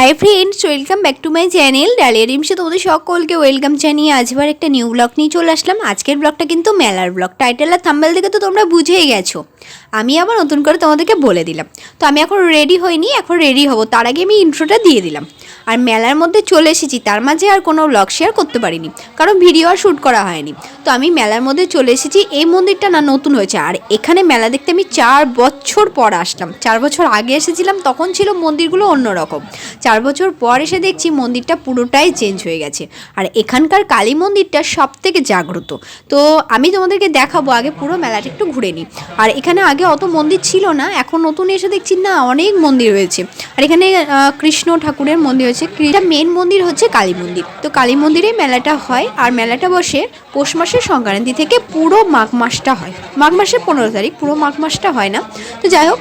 Hi friends welcome back to my channel Dalia রিমসে তোমাদের সকলকে welcome জানিয়ে আজবার একটা নিউ ব্লগ নিয়ে চলে আসলাম। আজকের ব্লগটা কিন্তু মেলার ব্লগ টাইটেল আর থাম্বেল দেখে তো তোমরা বুঝেই গেছো। আমি আবার নতুন করে তোমাদেরকে বলে দিলাম। তো আমি এখন রেডি হইনি, এখন রেডি হব। তার আগে আমি ইন্ট্রোটা দিয়ে দিলাম। আর মেলার মধ্যে চলে এসেছি, তার মাঝে আর কোনো ব্লগ শেয়ার করতে পারিনি, কারণ ভিডিও আর শ্যুট করা হয়নি। তো আমি মেলার মধ্যে চলে এসেছি, এই মন্দিরটা না নতুন হয়েছে, আর এখানে মেলা দেখতে আমি চার বছর পর আসলাম। চার বছর আগে এসেছিলাম, তখন ছিল মন্দিরগুলো অন্যরকম। চার বছর পর এসে দেখছি মন্দিরটা পুরোটাই চেঞ্জ হয়ে গেছে, আর এখানকার কালী মন্দিরটা সব থেকে জাগ্রত। তো আমি তোমাদেরকে দেখাবো আগে পুরো মেলাটা একটু ঘুরে নিই। আর এখানে আগে অত মন্দির ছিল না, এখন নতুন এসে দেখছি না, অনেক মন্দির হয়েছে। আর এখানে কৃষ্ণ ঠাকুরের মন্দির হয়েছে এটা মেন মন্দির হচ্ছে কালী মন্দির। তো কালী মন্দিরে মেলাটা হয় আর মেলাটা বসে পৌষ মাসের সংক্রান্তি থেকে পুরো মাঘ মাসটা হয়। মাঘ মাসের পনেরো তারিখ, পুরো মাঘ মাসটা হয় না। তো যাই হোক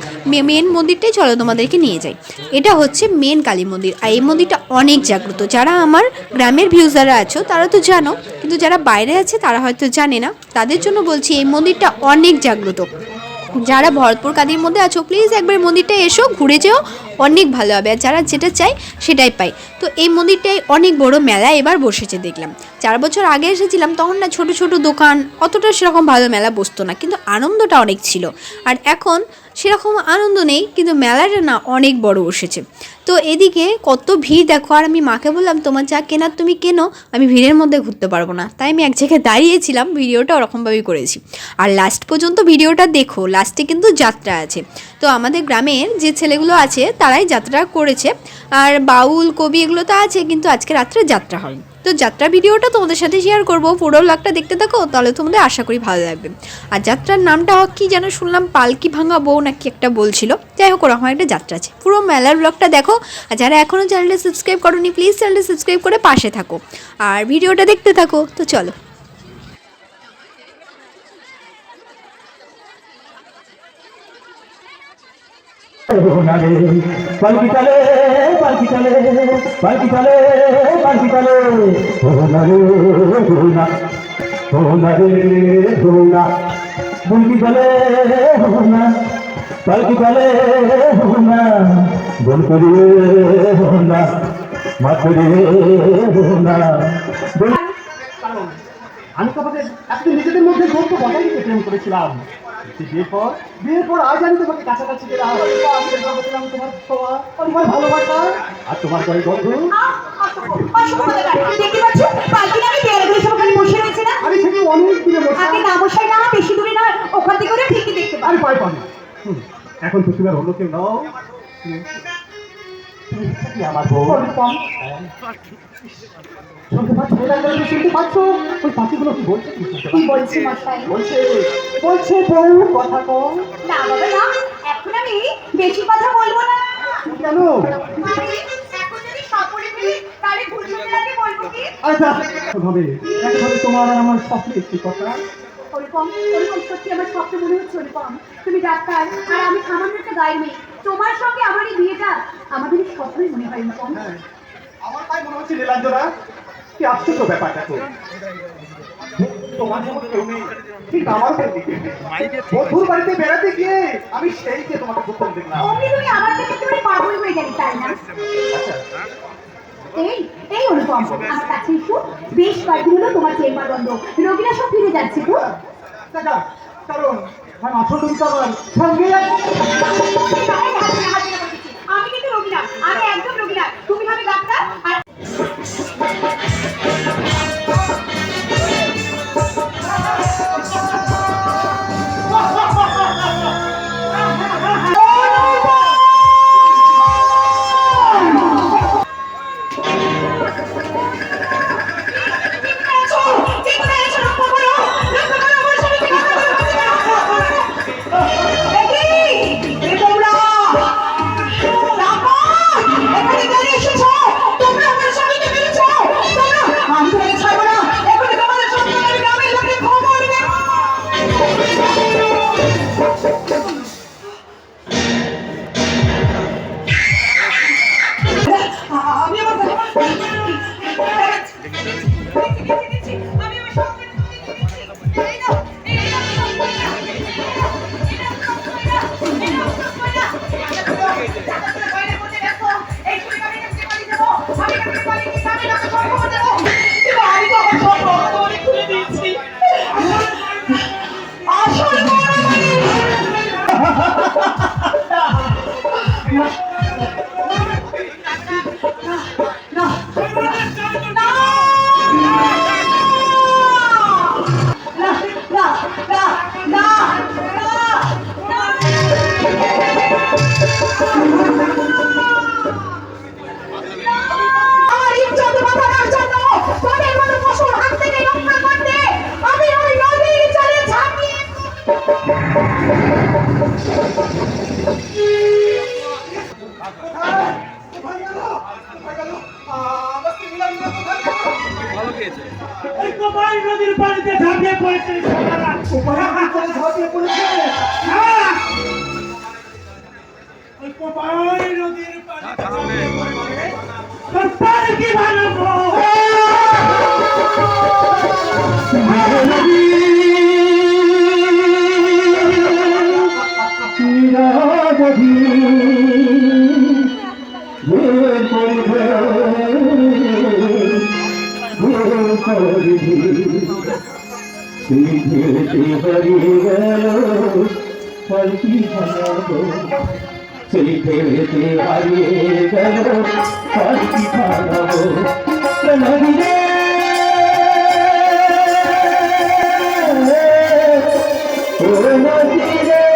মেন মন্দিরটাই চলো তোমাদেরকে নিয়ে যাই। এটা হচ্ছে মেন কালী মন্দির। আর এই মন্দিরটা অনেক জাগ্রত। যারা আমার গ্রামের ভিউজাররা আছো, তারা তো জানো, কিন্তু যারা বাইরে আছে, তারা হয়তো জানে না। তাদের জন্য বলছি এই মন্দিরটা অনেক জাগ্রত। যারা ভরতপুর কাদির মধ্যে আছো প্লিজ একবার মন্দিরটা এসো, ঘুরে যেও, অনেক ভালো হবে। আর যারা যেটা চাই সেটাই পাই তো এই মন্দিরটাই অনেক বড় মেলা, এবার বসেছে দেখলাম। চার বছর আগে এসেছিলাম, তখন না ছোট ছোট দোকান, অতটা সেরকম ভালো মেলা বসতো না, কিন্তু আনন্দটা অনেক ছিল। আর এখন সেরকম আনন্দ নেই, কিন্তু মেলাটা না অনেক বড় বসেছে। তো এদিকে কত ভিড়, দেখো, আর আমি মাকে বললাম, তোমার যা কেনার তুমি কেনো? আমি ভিড়ের মধ্যে ঘুরতে পারব না। তাই আমি এক জায়গায় দাঁড়িয়েছিলাম, ভিডিওটা ওরকমভাবেই করেছি। আর লাস্ট পর্যন্ত ভিডিওটা দেখো লাস্টে কিন্তু যাত্রা আছে। তো আমাদের গ্রামের যে ছেলেগুলো আছে, তারাই যাত্রা করেছে। আর বাউল, কবি এগুলো তো আছে, কিন্তু আজকে রাত্রে যাত্রা হয় তো যাত্রা ভিডিওটা তোমাদের সাথে শেয়ার করব। পুরো ব্লগটা দেখতে থাকো, তাহলে তোমাদের আশা করি ভালো লাগবে। আর যাত্রার নামটা কি যেন শুনলাম, পালকি ভাঙা বউ নাকি একটা বলছিল। যাই হোক ওরকম একটা যাত্রা আছে। পুরো মেলার ব্লগটা দেখো। আর যারা এখনও চ্যানেলটা সাবস্ক্রাইব করোনি প্লিজ চ্যানেলটা সাবস্ক্রাইব করে পাশে থাকো। আর ভিডিওটা দেখতে থাকো, তো চলো। পালকি চলে। পালকি চলে পালকি চলে পালকি চলে। ও নারে ধুনা ও নারে ধুনা বুলকি চলে হোনা পালকি চলে হোনা বল করে হোনা মাথরে হোনা কারণ আমি তোমাকে একদিন নিজেদের মধ্যে গল্প বজায় রেখে প্রেম করেছিলাম। বিয়ের পর বিয়ের পর আজ আমি তোমাকে কাছাকাছি গেলাম। তোমার ভালোবাসা। আর তোমার পরে বন্ধু আমি সেখানে অনেক দিনে আগে না বসাই না বেশি দূরে না ওখান থেকে ঠিকই দেখতে পাবে। আমি পাই পাবো। হুম, এখন তো অন্য কেউ নাও। আমার বউ শুনতে পাচ্ছ শুনতে পাচ্ছ ওই পাখিগুলো কি বলছে কি বউ কথা কম না বাবা না এখন আমি বেশি কথা বলব না কেন আচ্ছা হবে একভাবে তোমার আমার স্বপ্নে একটি কথা। ওরকম ওরকম সত্যি আমার স্বপ্ন মনে হচ্ছে ওরকম তুমি ডাক্তার আর আমি সামান্য একটা গায়ে মেয়ে। তোমার সঙ্গে আমার এই বিয়েটা আমাদের স্বপ্নই মনে হয় এরকম আমার তাই মনে হচ্ছে নীলাঞ্জনা কি আশ্চর্য ব্যাপারটা তো। তোমার যেমন কেউ নেই ঠিক আমার দিকে বন্ধুর বাড়িতে বেড়াতে গিয়ে আমি সেই যে তোমাকে প্রথম দেখলাম। তুমি আমার কাছে এসো। বেশ কয়েকদিন হলো তোমার চেম্বার বন্ধ। রোগীরা সব ফিরে যাচ্ছে তো কারণ আমি আসল সঙ্গে আমার নদীর পানিতে ঝাঁপিয়ে পড়েছে ঝাঁপিয়ে পড়েছে হ্যাঁ। নদীর পানিতে ঝাঁপিয়ে পড়েছে কি ভুল করবে ভুল করবি তুই খেলতে হারিয়ে গেল পালকি ভাঙাবো তুই খেলতে হারিয়ে গেল পালকি ভাঙাবো কানারি রে ও নদী রে